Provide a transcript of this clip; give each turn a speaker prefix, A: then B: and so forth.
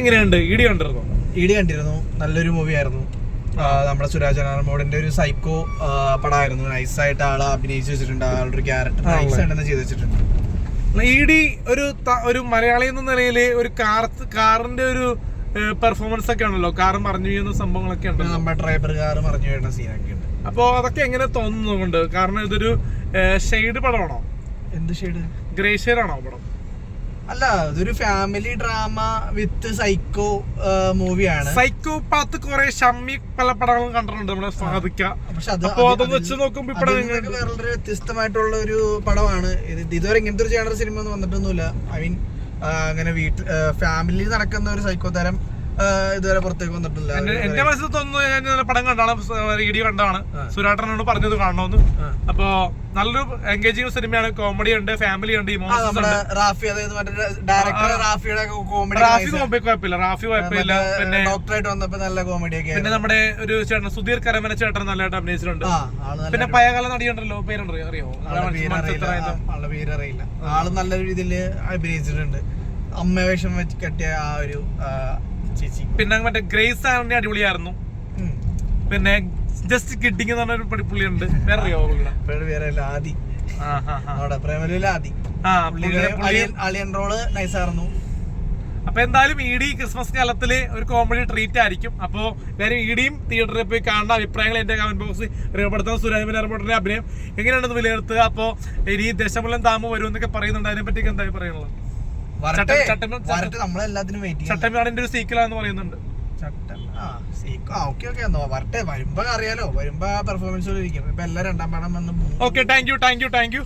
A: എങ്ങനെയുണ്ട്? ഇടി കണ്ടിരുന്നു?
B: ഇടി കണ്ടിരുന്നു. നല്ലൊരു മൂവി ആയിരുന്നു. നമ്മുടെ സുരാജ് അനാർമോഡിന്റെ ഒരു സൈക്കോ പടമായിരുന്നു. നൈസായിട്ട് ആൾ അഭിനയിച്ച് വെച്ചിട്ടുണ്ട്. ആളുടെ ഒരു ക്യാരക്ടർ
A: നൈസ്
B: ആയിട്ട് ചെയ്ത് വെച്ചിട്ടുണ്ട്.
A: ഇടി ഒരു ഒരു മലയാളി എന്ന നിലയിൽ ഒരു കാർ കാറിന്റെ ഒരു പെർഫോമൻസ് ഒക്കെ ആണല്ലോ കാർ മറിഞ്ഞു വീഴുന്ന സംഭവങ്ങളൊക്കെ ഉണ്ട്
B: നമ്മുടെ ഡ്രൈവർ കാർ മറിഞ്ഞു വീഴുന്ന സീനൊക്കെ ഉണ്ട്.
A: അപ്പോ അതൊക്കെ എങ്ങനെ തോന്നുന്നുണ്ട്? കാരണം ഇതൊരു ഷെയ്ഡ് പടമാണോ?
B: എന്ത് ഷെയ്ഡ്
A: ഗ്രേ ഷെയ്ഡ് ആണോ പടം?
B: അല്ല ഇതൊരു ഫാമിലി ഡ്രാമ വിത്ത് സൈക്കോ മൂവിയാണ്
A: സൈക്കോ പാത്ത് കുറെ ഷമ്മി പല പടങ്ങളും കണ്ടിട്ടുണ്ട് നമ്മളെ സാധിക്ക അപ്പൊ
B: അത്
A: വെച്ച് നോക്കുമ്പോ
B: വേറെ വ്യത്യസ്തമായിട്ടുള്ള ഒരു പടമാണ്. ഇത് ഇതുവരെ ഇങ്ങനത്തെ ഒരു ജാനർ സിനിമ ഒന്നും വന്നിട്ടൊന്നുമില്ല. ഐ മീൻ അങ്ങനെ വീട്ടിൽ ഫാമിലി നടക്കുന്ന ഒരു സൈക്കോ തരം ഇതുവരെ പുറത്തേക്ക് വന്നിട്ടില്ല.
A: എന്റെ മനസ്സിൽ തോന്നുന്നു ഞാൻ പടം കണ്ടാണ് വീഡിയോ കണ്ടാണ്. സുരാട്ടനോട് പറഞ്ഞത് കാണണമെന്ന് അപ്പോ നല്ലൊരു എൻഗേജിങ് സിനിമയാണ് കോമഡി ഉണ്ട് ഫാമിലി ഉണ്ട്
B: റാഫി അതായത് മറ്റേ ഡയറക്ടർ റാഫിയുടെ കോമഡി
A: റാഫി കുഴപ്പമില്ല. റാഫി കുഴപ്പമില്ല. പിന്നെ
B: ഡോക്ടറായിട്ട് വന്നപ്പോ നല്ല കോമഡി ഒക്കെ
A: പിന്നെ നമ്മുടെ ഒരു ചേട്ടൻ സുധീർ കരമന ചേട്ടൻ നല്ലതായിട്ട് അഭിനയിച്ചിട്ടുണ്ട്. പിന്നെ പഴയകാല നടിയുണ്ടല്ലോ. പേരുണ്ടോ അറിയോ?
B: പേരറിയില്ല ആൾ നല്ല രീതിയിൽ അഭിനയിച്ചിട്ടുണ്ട്. അമ്മ വേഷം വെച്ച് കെട്ടിയ ആ ഒരു
A: പിന്നെ മറ്റേ ഗ്രേസ് ആറിന്റെ അടിപൊളിയായിരുന്നു. പിന്നെ ജസ്റ്റ് കിഡിങ് എന്ന് പറഞ്ഞ ഒരു പുള്ളിയുണ്ട്. വേറെ അറിയോ പുള്ളിയുടെ?
B: ആദി. പ്രേമലൂല ആദി. അളിയൻ റോൾ നൈസായിരുന്നു
A: അപ്പൊ എന്തായാലും ഇ ഡി ക്രിസ്മസ് കാലത്തിൽ ഒരു കോമഡി ട്രീറ്റ് ആയിരിക്കും. അപ്പോ എല്ലാവരും ഇടിയും തിയേറ്ററിൽ പോയി കാണുന്ന അഭിപ്രായങ്ങൾ എന്റെ കമന്റ് ബോക്സിൽ രേഖപ്പെടുത്തുന്ന സുരാജ് എയർപോർട്ടിന്റെ അഭിനയം എങ്ങനെയാണെന്ന് വിലയിരുത്തുക? അപ്പോ ഇനി ദശമുലം താമ വരും എന്നൊക്കെ പറയുന്നുണ്ട്. അതിനെ പറ്റി എന്താ പറയുള്ളത്
B: വരട്ടെ. നമ്മളെല്ലാത്തിനും വെയിറ്റ്
A: ചട്ടമ്പാടിന്റെ ഒരു പറയുന്നുണ്ട്.
B: വരട്ടെ. വരുമ്പോ അറിയാലോ. വരുമ്പോ പെർഫോമൻസ് ഇരിക്കും. ഇപ്പൊ എല്ലാം രണ്ടാം പടം വന്ന്
A: okay thank you thank you thank you